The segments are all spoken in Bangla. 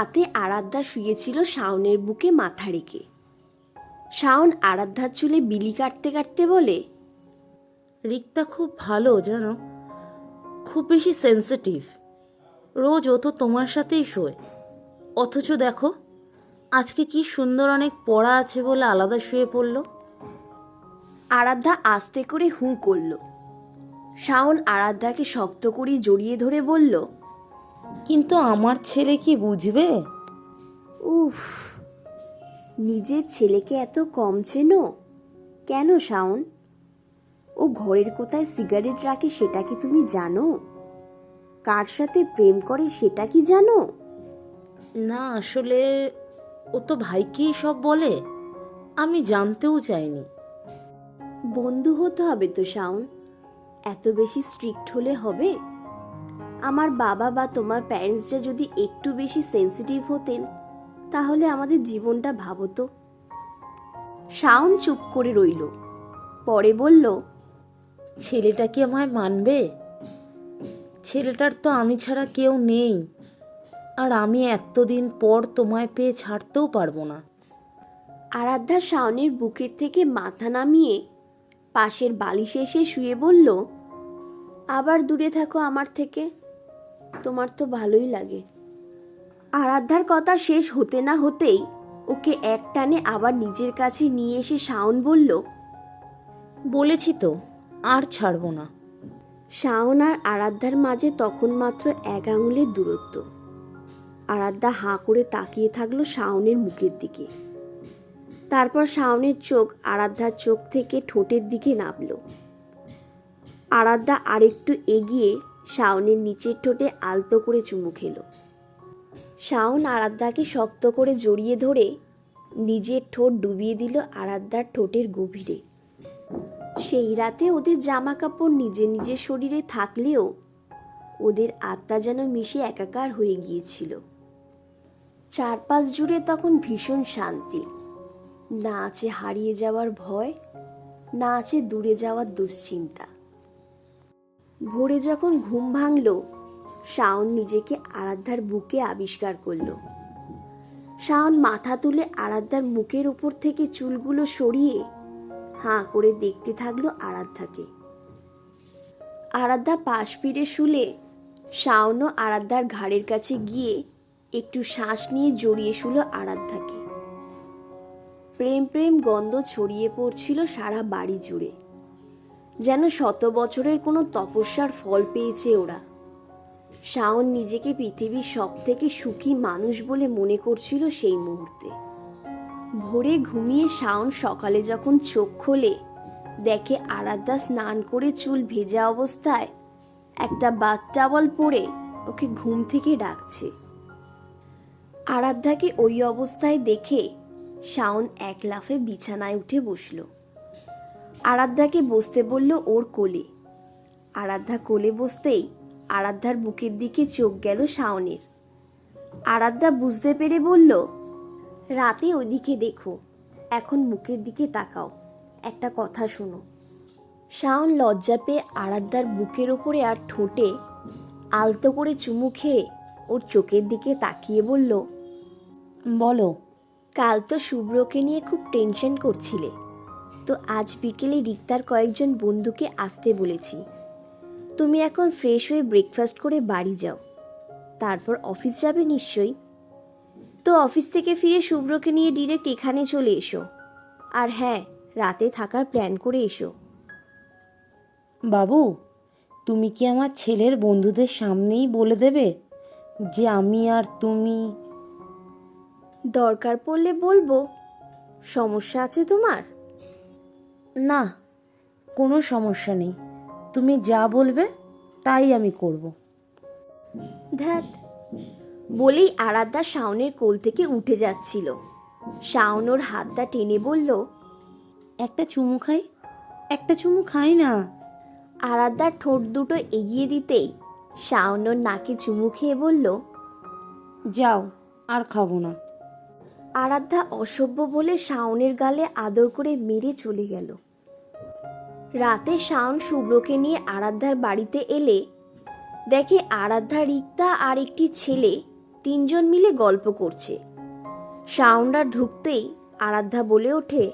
রাতে আরাধ্যা শুয়েছিল শাওনের বুকে মাথা রেখে। শাওন আরাধ্যার চুলে বিলি কাটতে কাটতে বলে, রিক্তা খুব ভালো, জানো? খুব বেশি সেন্সিটিভ রোজ ও তো তোমার সাথেই শোয়। অথচ দেখো, আজকে কি সুন্দর অনেক পড়া আছে বলে আলাদা শুয়ে পড়ল। আরাধ্যা আস্তে করে হুঁ করল। শাওন আরাধ্যাকে শক্ত করে জড়িয়ে ধরে বলল কিন্তু আমার ছেলে কি বুঝবে? উফ নিজের ছেলেকে এত কম চেনো? কেন শাওন? ও ঘরের কোথায় সিগারেট রাখে সেটা কি তুমি জানো? কার সাথে প্রেম করে সেটা কি জানো? না আসলে ও তো ভাইকেই সব বলে। আমি জানতেও চাইনি। বন্ধু হতে হবে তো শাওন? এত বেশি স্ট্রিক্ট হলে হবে? আমার বাবা বা তোমার প্যারেন্টসরা যদি একটু বেশি সেন্সিটিভ হতেন তাহলে আমাদের জীবনটা ভাবতো। শাওন চুপ করে রইল। পরে বলল ছেলেটা কি আমায় মানবে? ছেলেটার তো আমি ছাড়া কেউ নেই। আর আমি এতদিন পর তোমায় পেয়ে ছাড়তেও পারব না। আরাধ্যা শাওনের বুকের থেকে মাথা নামিয়ে পাশের বালিশে এসে শুয়ে বলল আবার দূরে থাকো আমার থেকে। তোমার তো ভালোই লাগে। আরাধ্যার কথা শেষ হতে না হতেই ওকে এক টানে আবার নিজের কাছে নিয়ে এসে শাওন বলল বলেছি তো আর ছাড়বো না। শাওন আর আরাধ্যার মাঝে তখন মাত্র এক আঙুলের দূরত্ব। আরাধ্যা হাঁ করে তাকিয়ে থাকল শাওনের মুখের দিকে। তারপর শাওনের চোখ আরাধ্যার চোখ থেকে ঠোঁটের দিকে নামলো। আরাধ্যা আরেকটু এগিয়ে শাওনের নিচের ঠোঁটে আলতো করে চুমু খেলো। শাওন আরাধ্যাকে শক্ত করে জড়িয়ে ধরে নিজের ঠোঁট ডুবিয়ে দিল আরাধ্যার ঠোঁটের গভীরে। সেই রাতে ওদের জামা কাপড় নিজের নিজের শরীরে থাকলেও ওদের আত্মা যেন মিশে একাকার হয়ে গিয়েছিল। চারপাশ জুড়ে তখন ভীষণ শান্তি। না আছে হারিয়ে যাওয়ার ভয়, না আছে দূরে যাওয়ার দুশ্চিন্তা। ভোরে যখন ঘুম ভাঙল, শাওন নিজেকে আরাধ্যার বুকে আবিষ্কার করল। শাওন মাথা তুলে আরাধ্যার মুখের উপর থেকে চুলগুলো সরিয়ে হাঁ করে দেখতে থাকল আরাধ্যাকে। আরাধ্যা পাশ ফিরে শুলে শাওনও আরাধ্যার ঘাড়ের কাছে গিয়ে একটু শ্বাস নিয়ে জড়িয়ে শুলো আরাধ্যাকে। প্রেম প্রেম গন্ধ ছড়িয়ে পড়ছিল সারা বাড়ি জুড়ে। যেন শত বছরের কোনো তপস্যার ফল পেয়েছে ওরা। শাওন নিজেকে পৃথিবীর সব থেকে সুখী মানুষ বলে মনে করছিল সেই মুহূর্তে। ভোরে ঘুমিয়ে শাওন সকালে যখন চোখ খোলে, দেখে আরাধ্যা স্নান করে চুল ভেজা অবস্থায় একটা বাথ টাওয়াল পরে ওকে ঘুম থেকে ডাকছে। আরাধ্যাকে ওই অবস্থায় দেখে শাওন এক লাফে বিছানায় উঠে বসল। আরাধ্যাকে বসতে বলল ওর কোলে। আরাধ্যা কোলে বসতেই আরাধ্যার বুকের দিকে চোখ গেল শাওনের। আরাধ্যা বুঝতে পেরে বলল, রাতে ওদিকে দেখো, এখন মুখের দিকে তাকাও, একটা কথা শোনো। শাওন লজ্জা পেয়ে আরাধ্যার বুকের ওপরে আর ঠোঁটে আলতো করে চুমু খেয়ে ওর চোখের দিকে তাকিয়ে বলল, বলো, কাল তো শুভ্রকে নিয়ে খুব টেনশন করছিলে। তো আজ বিকেলে রিক্তার কয়েকজন বন্ধুকে আসতে বলেছি। তুমি এখন ফ্রেশ হয়ে ব্রেকফাস্ট করে বাড়ি যাও। তারপর অফিস যাবে নিশ্চয়ই। তো অফিস থেকে ফিরে শুভ্রকে নিয়ে ডিরেক্ট এখানে চলে এসো। আর হ্যাঁ রাতে থাকার প্ল্যান করে এসো। বাবু তুমি কি আমার ছেলের বন্ধুদের সামনেই বলে দেবে যে আমি আর তুমি? দরকার পড়লে বলব। সমস্যা আছে তোমার? না কোনো সমস্যা নেই। তুমি যা বলবে তাই আমি করব। ধ্যাত বলেই আরাধ্যা শাওনের কোল থেকে উঠে যাচ্ছিল। শাওন ওর হাতটা টেনে বলল একটা চুমু খাই? একটা চুমু খাই না? আরাধ্যার ঠোঁট দুটো এগিয়ে দিতেই শাওন ওর নাকে চুমু খেয়ে বলল যাও আর খাব না। আরাধ্যা অসভ্য বলে শাওনের গালে আদর করে মেরে চলে গেল। রাতে শাওন শুভ্রকে নিয়ে আরাধ্যার বাড়িতে এলে দেখে আরাধ্যা, রিক্তা আর একটি ছেলে তিনজন মিলে গল্প করছে। সাউন্ডার ঢুকতেই আরাধ্যা বলে ওঠে,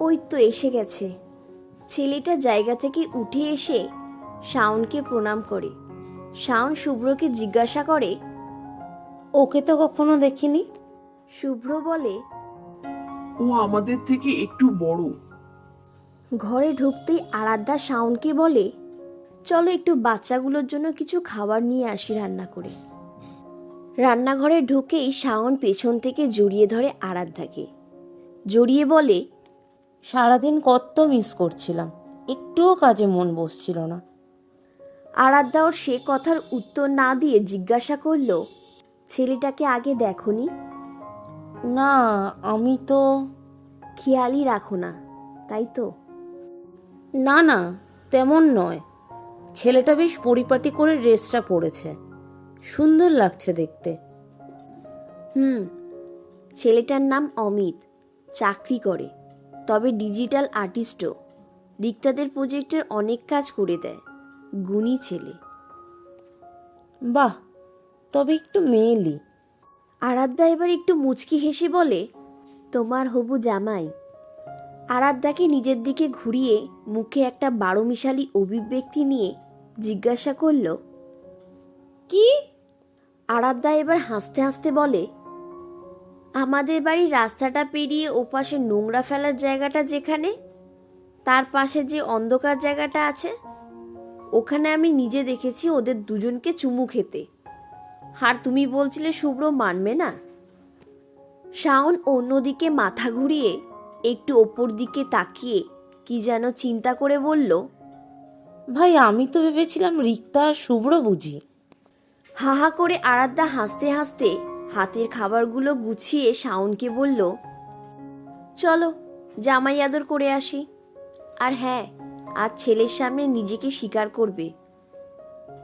ওই তো এসে গেছে। ছেলেটা জায়গা থেকে উঠে এসে শাওনকে প্রণাম করে। শাওন শুভ্রকে জিজ্ঞাসা করে, ওকে তো কখনো দেখিনি? শুভ্র বলে ও আমাদের থেকে একটু বড়। ঘরে ঢুকতেই আরাধ্যা শাওনকে বলে চলো একটু বাচ্চাগুলোর জন্য কিছু খাবার নিয়ে আসি রান্না করে। রান্নাঘরে ঢুকেই শাওন পেছন থেকে জড়িয়ে ধরে আরাধ্যাকে। জড়িয়ে বলে সারাদিন কত মিস করছিলাম একটুও কাজে মন বসছিল না। আরাধ্যা ওর সে কথার উত্তর না দিয়ে জিজ্ঞাসা করল ছেলেটাকে আগে দেখনি? না, আমি তো খেয়ালই রাখো না, তাই তো? না না, তেমন নয়। ছেলেটা বেশ পরিপাটি করে ড্রেসটা পরেছে। সুন্দর লাগছে দেখতে। হুম, ছেলেটার নাম অমিত, চাকরি করে, তবে ডিজিটাল আর্টিস্টও। রিক্তাদের প্রজেক্টের অনেক কাজ করে দেয়, গুণী ছেলে। বাহ, তবে একটু মেয়েলি। আরাধ্যা এবার একটু মুচকি হেসে বলে, তোমার হবু জামাই। আরাধ্যাকে নিজের দিকে ঘুরিয়ে মুখে একটা বারোমিশালি অভিব্যক্তি নিয়ে জিজ্ঞাসা করল, কি? আরাধ্যা এবার হাসতে হাসতে বলে, আমাদের বাড়ির রাস্তাটা পেরিয়ে ওপাশে নোংরা ফেলার জায়গাটা যেখানে, তার পাশে যে অন্ধকার জায়গাটা আছে, ওখানে আমি নিজে দেখেছি ওদের দুজনকে চুমু খেতে। আর তুমি বলছিলে শুভ্র মানবে না? শাওন অন্যদিকে মাথা ঘুরিয়ে একটু ওপর দিকে তাকিয়ে কি যেন চিন্তা করে বলল ভাই আমি তো ভেবেছিলাম রিক্তা আর শুভ্র বুঝি। হা হা করে আরাধ্যা হাসতে হাসতে হাতের খাবারগুলো গুছিয়ে শাওনকে বলল চলো জামাই আদর করে আসি। আর হ্যাঁ আর ছেলের সামনে নিজেকে স্বীকার করবে।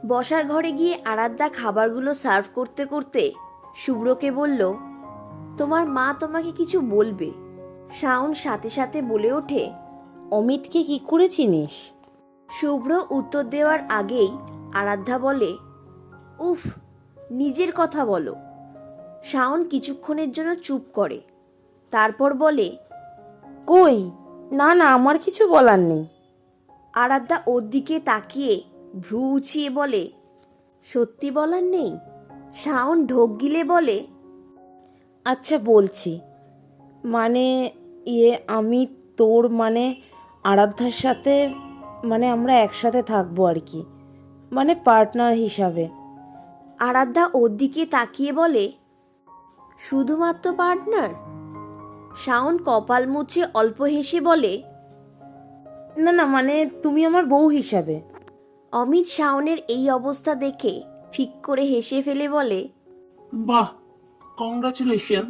বসার ঘরে গিয়ে আরাধ্যা খাবারগুলো সার্ভ করতে করতে শুভ্রকে বলল তোমার মা তোমাকে কিছু বলবে? শাওন সাথে সাথে বলে ওঠে অমিতকে কি করে চিনিস? শুভ্র উত্তর দেওয়ার আগেই আরাধ্যা বলে উফ নিজের কথা বলো। শাওন কিছুক্ষণের জন্য চুপ করে তারপর বলে কই? না না আমার কিছু বলার নেই। আরাধ্যা ওর দিকে তাকিয়ে ভ্রু উছিয়ে বলে সত্যি বলার নেই? শাওন ঢোক গিলে বলে আচ্ছা বলছি। মানে ইয়ে আমি তোর মানে আরাধ্যার সাথে মানে আমরা একসাথে থাকব আর কি। মানে পার্টনার হিসাবে। আরাধ্যা ওর দিকে তাকিয়ে বলে শুধুমাত্র পার্টনার? শাওন কপাল মুছে অল্প হেসে বলে না না মানে তুমি আমার বউ হিসাবে। অমিত শাওনের এই অবস্থা দেখে ফিক করে হেসে ফেলে বলে বাহ congratulation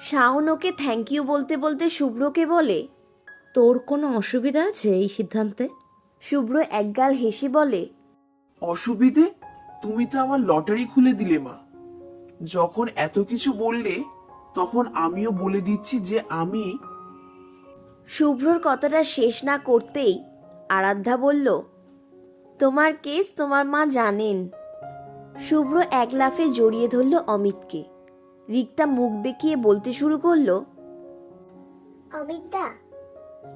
Shaon okay thank you বলতে বলতে শুভ্রকে বলে তোর কোনো অসুবিধা আছে এই সিদ্ধান্তে? শুভ্র একগাল হেসে বলে অসুবিধে? তুমি তো আমার লটারি খুলে দিলে মা। যখন এত কিছু বললে তখন আমিও বলে দিচ্ছি যে আমি শুভ্রর কথাটা শেষ না করতেই আরাধ্যা বলল তোমার কেস তোমার মা জানেন। শুভ্র এক লাফে জড়িয়ে ধরল অমিতকে। রিক্তা মুখ বেঁকিয়ে বলতে শুরু করল অমিতদা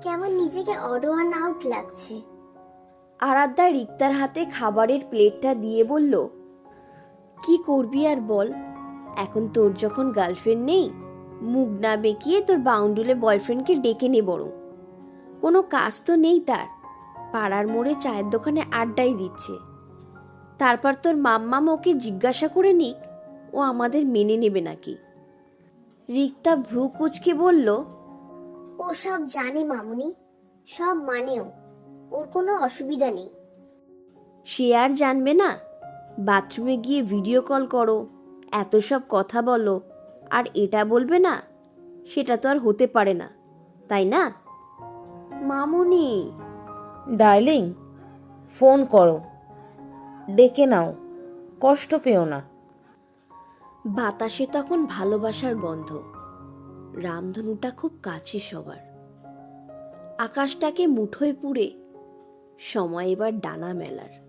কেমন নিজেকে অডওয়ান আউট লাগছে। আরাধ্যা রিক্তার হাতে খাবারের প্লেটটা দিয়ে বলল কি করবি আর বল এখন তোর যখন গার্লফ্রেন্ড নেই মুখ না বেঁকিয়ে তোর বাউন্ডুলে বয়ফ্রেন্ডকে ডেকে নে বরং। কোনো কাজ তো নেই তার। পাড়ার মোড়ে চায়ের দোকানে আড্ডাই দিচ্ছে। তারপর তোর মাম্মাম ওকে জিজ্ঞাসা করে নিক ও আমাদের মেনে নেবে নাকি। রিক্তা ভ্রু কুচকে বলল ও সব জানে মামুনি সব মানেও ওর কোনো অসুবিধা নেই। সে আর জানবে না বাথরুমে গিয়ে ভিডিও কল করো এত সব কথা বলো আর এটা বলবে না সেটা তো আর হতে পারে না তাই না? মামুনি ডার্লিং, ফোন করো। ডেকে নাও, কষ্ট পেও না। বাতাসে তখন ভালোবাসার গন্ধ। রামধনুটা খুব কাছে সবার। আকাশটাকে মুঠোয় পুড়ে সময় এবার ডানা মেলার।